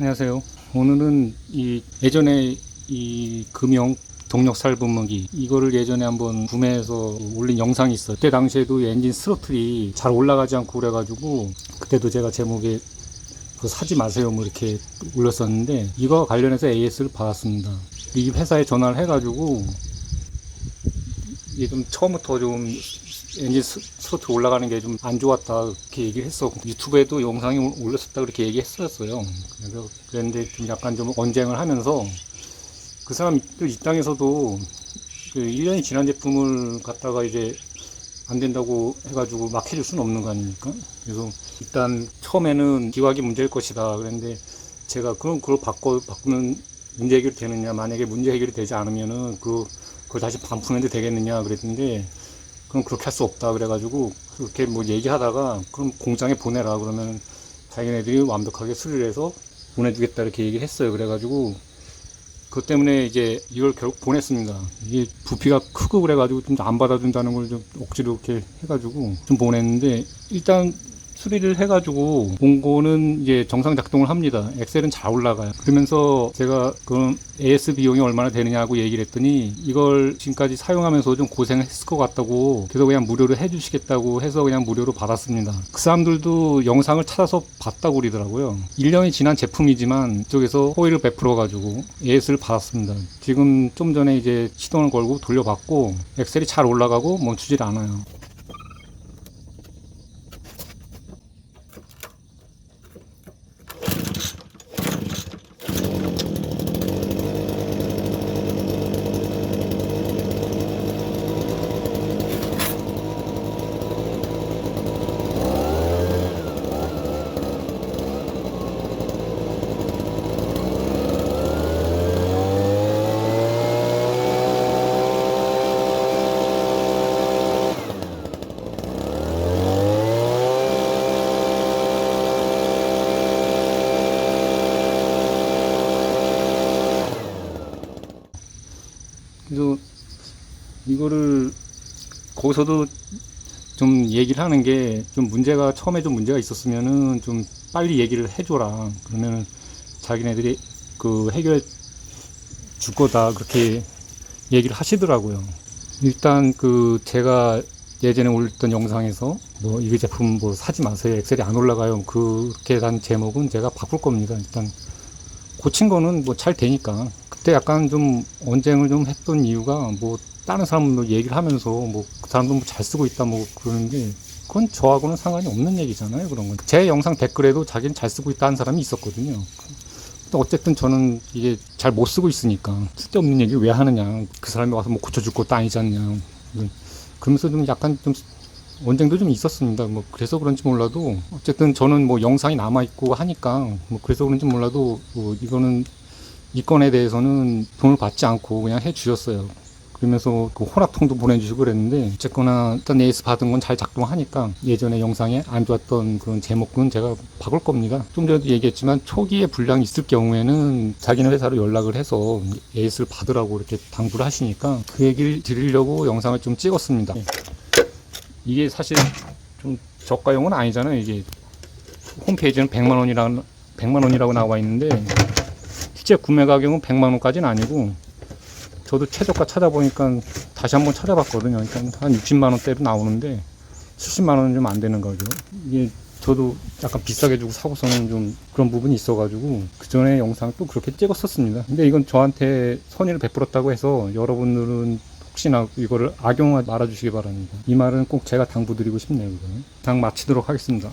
안녕하세요. 오늘은 이 예전에 이 금형 동력 살 분무기 이거를 예전에 한번 구매해서 올린 영상이 있어요. 그때 당시에도 이 엔진 스로틀이 잘 올라가지 않고 그래가지고 그때도 제가 제목에 사지 마세요 뭐 이렇게 올렸었는데 이거 관련해서 AS를 받았습니다. 이 회사에 전화를 해가지고 이게 좀 처음부터 좀 엔진 스- 스로틀 올라가는 게 좀 안 좋았다 그렇게 얘기를 했어 유튜브에도 영상이 올- 올렸었다 그렇게 얘기했었어요. 그래서 그랬는데 좀 약간 좀 언쟁을 하면서 그 사람들 입장에서도 그 1년이 지난 제품을 갖다가 이제 안 된다고 해가지고 막 해줄 수는 없는 거 아닙니까? 그래서 일단 처음에는 기각이 문제일 것이다. 그랬는데 제가 그럼 그걸 바꿔 바꾸면 문제 해결이 되느냐 만약에 문제 해결이 되지 않으면은 그 그걸 다시 반품해도 되겠느냐 그랬는데 그럼 그렇게 할 수 없다 그래가지고 그렇게 뭐 얘기하다가 그럼 공장에 보내라 그러면 자기네들이 완벽하게 수리를 해서 보내주겠다 이렇게 얘기를 했어요. 그래가지고 그것 때문에 이제 이걸 결국 보냈습니다. 이게 부피가 크고 그래가지고 좀 안 받아준다는 걸 좀 억지로 이렇게 해가지고 좀 보냈는데 일단 수리를 해가지고 본 거는 이제 정상 작동을 합니다. 엑셀은 잘 올라가요. 그러면서 제가 그럼 AS 비용이 얼마나 되느냐고 얘기를 했더니 이걸 지금까지 사용하면서 좀 고생을 했을 것 같다고 그래서 그냥 무료로 해주시겠다고 해서 그냥 무료로 받았습니다. 그 사람들도 영상을 찾아서 봤다고 그러더라고요. 1년이 지난 제품이지만 이쪽에서 호의를 베풀어가지고 AS를 받았습니다. 지금 좀 전에 이제 시동을 걸고 돌려봤고 엑셀이 잘 올라가고 멈추질 않아요. 이거를 거기서도 좀 얘기를 하는 게 좀 문제가 처음에 좀 문제가 있었으면은 좀 빨리 얘기를 해줘라. 그러면 자기네들이 그 해결해 줄 거다. 그렇게 얘기를 하시더라고요. 일단 그 제가 예전에 올렸던 영상에서 뭐 이 제품 뭐 사지 마세요. 엑셀이 안 올라가요. 그렇게 단 제목은 제가 바꿀 겁니다. 일단 고친 거는 뭐 잘 되니까 그때 약간 좀 언쟁을 좀 했던 이유가 뭐 다른 사람도 얘기를 하면서 뭐 그 사람도 뭐 잘 쓰고 있다 뭐 그러는데 그건 저하고는 상관이 없는 얘기잖아요 그런 건. 제 영상 댓글에도 자기는 잘 쓰고 있다 는 사람이 있었거든요. 어쨌든 저는 이게 잘 못 쓰고 있으니까 쓸데없는 얘기 왜 하느냐. 그 사람이 와서 뭐 고쳐줄 것도 아니지 않냐. 그러면서 좀 약간 좀 언쟁도 좀 있었습니다. 뭐 그래서 그런지 몰라도 어쨌든 저는 뭐 영상이 남아 있고 하니까 뭐 그래서 그런지 몰라도 뭐 이거는 이 건에 대해서는 돈을 받지 않고 그냥 해 주셨어요. 그러면서 그 호락통도 보내주시고 그랬는데 어쨌거나 일단 에이스 받은 건 잘 작동하니까 예전에 영상에 안 좋았던 그런 제목은 제가 바꿀 겁니다. 좀 전에도 얘기했지만 초기에 불량이 있을 경우에는 자기네 회사로 연락을 해서 에이스를 받으라고 이렇게 당부를 하시니까 그 얘기를 드리려고 영상을 좀 찍었습니다. 이게 사실 좀 저가용은 아니잖아요. 이게 홈페이지는 100만 원이라고 100만 원이라고 나와 있는데 실제 구매 가격은 100만 원까지는 아니고 저도 최저가 찾아보니까 다시 한번 찾아봤거든요. 그러니까 한 60만 원대로 나오는데 70만 원은 좀 안 되는 거죠. 이게 저도 약간 비싸게 주고 사고서는 좀 그런 부분이 있어가지고 그 전에 영상 또 그렇게 찍었었습니다. 근데 이건 저한테 선의를 베풀었다고 해서 여러분들은 혹시나 이거를 악용하지 말아주시기 바랍니다. 이 말은 꼭 제가 당부드리고 싶네요. 이거는. 당 마치도록 하겠습니다.